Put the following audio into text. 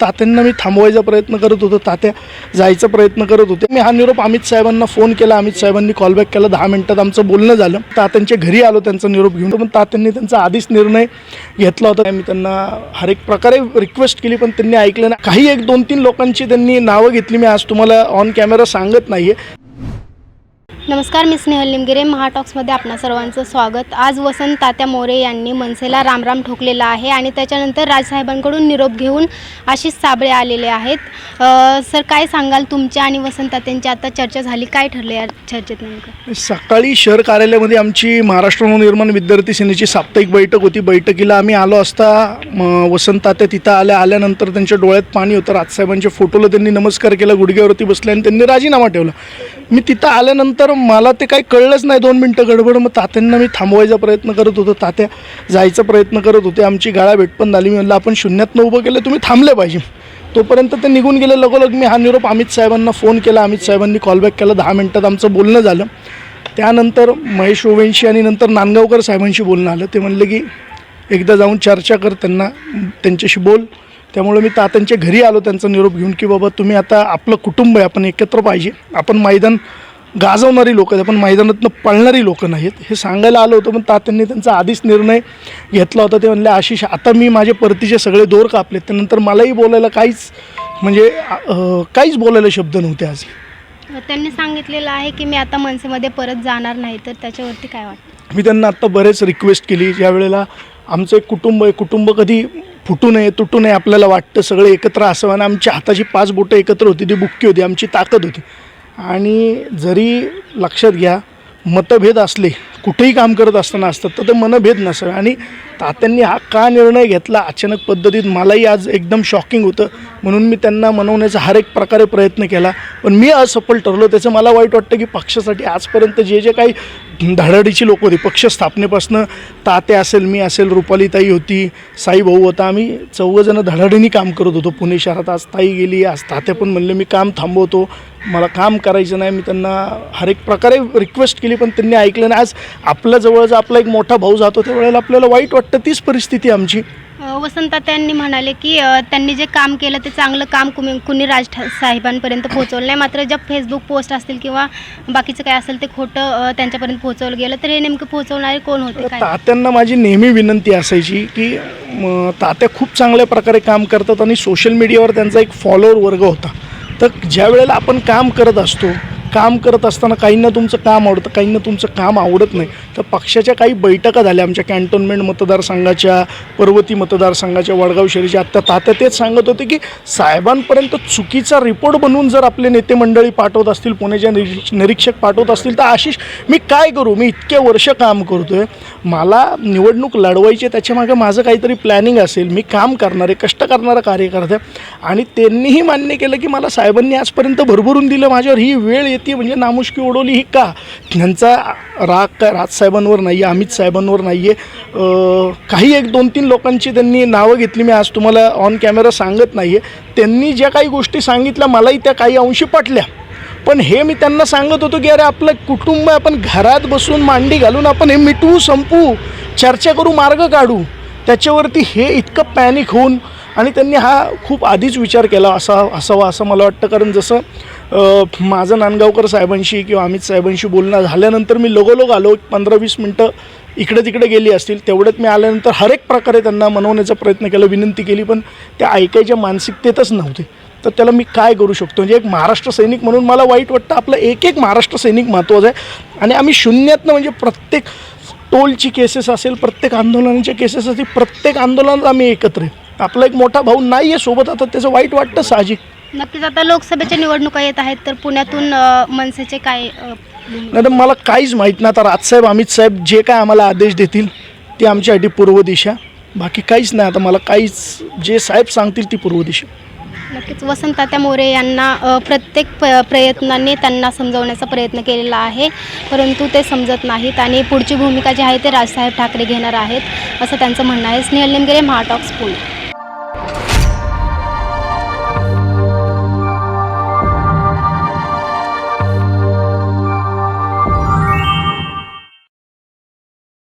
तात्यांना मी थांबवायचा प्रयत्न करत होतो तात्या जायचा प्रयत्न करत होते. मी हा निरोप अमित साहेबांना फोन केला अमित साहेबांनी कॉलबॅक केला दहा मिनिटात आमचं बोलणं झालं. तात्यांच्या घरी आलो त्यांचा निरोप घेऊन. पण तात्यांनी त्यांचा आधीच निर्णय घेतला होता. मी त्यांना हर एक प्रकारे रिक्वेस्ट केली पण त्यांनी ऐकलं नाही. काही एक दोन तीन लोकांची त्यांनी नावं घेतली. मी आज तुम्हाला ऑन कॅमेरा सांगत नाही नमस्कार मी स्नेहल निमगिरे. महाटॉक्समध्ये आपणा सर्वांचं स्वागत. आज वसंत तात्या मोरे यांनी मनसेला रामराम ठोकलेला आहे आणि त्याच्यानंतर राजसाहेबांकडून निरोप घेऊन आशिष साबळे आलेले आहेत. सर काय सांगाल तुमच्या आणि वसंत तात्यांची? आता चर्चा झाली. काय ठरलं या चर्चेत नेमकं? सकाळी शहर कार्यालयामध्ये आमची महाराष्ट्र नवनिर्माण विद्यार्थी सेनेची साप्ताहिक बैठक होती. बैठकीला आम्ही आलो असता म, वसंत तात्या तिथं आल्या. आल्यानंतर त्यांच्या डोळ्यात पाणी होतं. राजसाहेबांच्या फोटोला त्यांनी नमस्कार केला. गुडघ्यावरती बसले आणि त्यांनी राजीनामा ठेवला. मी तिथं आल्यानंतर मला ते काही कळलंच नाही दोन मिनटं गडबड. मग तात्यांना मी थांबवायचा प्रयत्न करत होतो. तात्या जायचा प्रयत्न करत होते. आमची गाळा भेट पण झाली. मी म्हणलं आपण शून्यातनं उभं केलं तुम्ही थांबले पाहिजे. तोपर्यंत ते निघून गेले. लगोलग मी हा निरोप अमित साहेबांना फोन केला. अमित साहेबांनी कॉलबॅक केला. दहा मिनटात आमचं बोलणं झालं. त्यानंतर महेश ओवेंशी आणि नंतर नांदगावकर साहेबांशी बोलणं आलं. ते म्हणले की एकदा जाऊन चर्चा कर त्यांना त्यांच्याशी बोल. त्यामुळे मी तात्यांच्या घरी आलो. त्यांचा निरोप घेऊन की बाबा तुम्ही आता आपलं कुटुंब आहे. आपण एकत्र पाहिजे. आपण मैदान गाजवणारी लोक आहेत आपण मैदानातनं पळणारी लोकं नाहीत. हे सांगायला आलं होतं पण तात्यांनी त्यांचा आधीच निर्णय घेतला होता. ते म्हणले आशिष आता मी माझे परतीचे सगळे दोर कापलेत त्यानंतर मलाही बोलायला काहीच म्हणजे काहीच बोलायला शब्द नव्हते आज. त्यांनी सांगितलेलं आहे की मी आता मनसेमध्ये परत जाणार नाही तर त्याच्यावरती काय वाटतं? मी त्यांना आत्ता बरेच रिक्वेस्ट केली. ज्या वेळेला आमचं एक कुटुंब आहे कुटुंब कधी फुटू नये तुटू नये आपल्याला वाटतं सगळे एकत्र असावं. आणि आमच्या हाताची पाच बोटं एकत्र होती ती बुक्की होती आमची ताकद होती. आणि जरी लक्षात घ्या मतभेद असले कुठेही काम करत असताना असतात तर ते मनभेद नसावे. आणि तात्यांनी हा का निर्णय घेतला अचानक पद्धतीत मलाही आज एकदम शॉकिंग होतं. म्हणून मी त्यांना मनवण्याचा हर एक प्रकारे प्रयत्न केला. पण मी असफल ठरलो त्याचं मला वाईट वाटतं की पक्षासाठी आजपर्यंत जे जे काही धडाडीची लोक होती पक्ष स्थापनेपासनं ताते असेल मी असेल रुपालीताई होती साई भाऊ होता आम्ही चौघजणं धडाडीने काम करत होतो. पुणे शहरात आज ताई गेली आज तात्या पण म्हणले मी काम थांबवतो मला काम करायचं नाही. मी त्यांना हर एक प्रकारे रिक्वेस्ट केली पण त्यांनी ऐकलं नाही. आज आपल्याजवळ जर आपला एक मोठा भाऊ जातो त्यावेळेला आपल्याला वाईट वाटतं तीच परिस्थिती आमची. वसंता त्यांनी म्हणाले की त्यांनी जे काम केलं ते चांगलं काम कुणी कुणी राज ठा- साहेबांपर्यंत पोहोचवलं नाही. मात्र ज्या फेसबुक पोस्ट असतील किंवा बाकीचं काय असेल ते खोटं त्यांच्यापर्यंत पोहोचवलं गेलं. तर हे नेमकं पोहोचवणारे कोण होते? काय? तात्यांना माझी नेहमी विनंती असायची की तात्या खूप चांगल्या प्रकारे काम करतात आणि सोशल मीडियावर त्यांचा एक फॉलोअर वर्ग होता. तर ज्या वेळेला आपण काम करत असतो काम करत असताना काहींना तुमचं काम आवडतं काहींना तुमचं काम आवडत नाही. तर पक्षाच्या काही बैठका झाल्या आमच्या कॅन्टोन्मेंट मतदारसंघाच्या पर्वती मतदारसंघाच्या वडगाव शहरीच्या. आत्ता तात्या तेच सांगत होते की साहेबांपर्यंत चुकीचा रिपोर्ट बनवून जर आपले नेते मंडळी पाठवत असतील पुण्याच्या निरीक्ष निरीक्षक पाठवत असतील तर आशिष मी काय करू? मी इतके वर्ष काम करतोय. मला निवडणूक लढवायची त्याच्यामागे माझं काहीतरी प्लॅनिंग असेल. मी काम करणारे कष्ट करणारा कार्यकर्ता. आहे. आणि त्यांनीही मान्य केलं की मला साहेबांनी आजपर्यंत भरभरून दिलं. माझ्यावर ही वेळ येते म्हणजे नामुष्की ओढवली ही का? त्यांचा राग काय राजसाहेबांवर नाही आहे अमित साहेबांवर नाही आहे काही एक दोन तीन लोकांची त्यांनी नावं घेतली. मी आज तुम्हाला ऑन कॅमेरा सांगत नाही आहे त्यांनी ज्या काही गोष्टी सांगितल्या मलाही त्या काही अंशी पटल्या पण हे मी त्यांना सांगत होतो की अरे आपलं कुटुंब आपण घरात बसून मांडी घालून आपण हे मिटवू संपू चर्चा करू मार्ग काढू. त्याच्यावरती हे इतकं पॅनिक होऊन आणि त्यांनी हा खूप आधीच विचार केला असा असावा असं मला वाटतं. कारण जसं माझं नांदगावकर साहेबांशी किंवा अमित साहेबांशी बोलणं झाल्यानंतर मी लगोलग आलो. पंधरा वीस मिनटं इकडे तिकडे गेली असतील. तेवढ्यात मी आल्यानंतर हर एक प्रकारे त्यांना मनवण्याचा प्रयत्न केला विनंती केली पण त्या ऐकायच्या मानसिकतेतच नव्हते. तर त्याला मी काय करू शकतो? म्हणजे एक महाराष्ट्र सैनिक म्हणून मला वाईट वाटतं. आपलं एक एक महाराष्ट्र सैनिक महत्त्वाचं आहे. आणि आम्ही शून्यातनं म्हणजे प्रत्येक टोलची केसेस असेल प्रत्येक आंदोलनाच्या केसेस असतील प्रत्येक आंदोलनात आम्ही एकत्र आहे. आपला एक मोठा भाऊ नाही आहे सोबत. आता त्याचं वाईट वाटतं साहजिक. नक्कीच आता लोकसभेच्या निवडणुका येत आहेत तर पुण्यातून मनसेचे काय तर मला काहीच माहीत नाही. आता राजसाहेब अमित साहेब जे काय आम्हाला आदेश देतील ते आमच्यासाठी पूर्व दिशा. बाकी काहीच नाही. आता मला काहीच जे साहेब सांगतील ती पूर्व दिशा. नक्कीच वसंत तात्या मोरे यांना प्रत्येक प प्रयत्नाने त्यांना समजवण्याचा प्रयत्न केलेला आहे परंतु ते समजत नाहीत आणि पुढची भूमिका जी आहे ते राजसाहेब ठाकरे घेणार आहेत असं त्यांचं म्हणणं आहे. स्नेहल निमगिरे महाटॉक्स पुणे.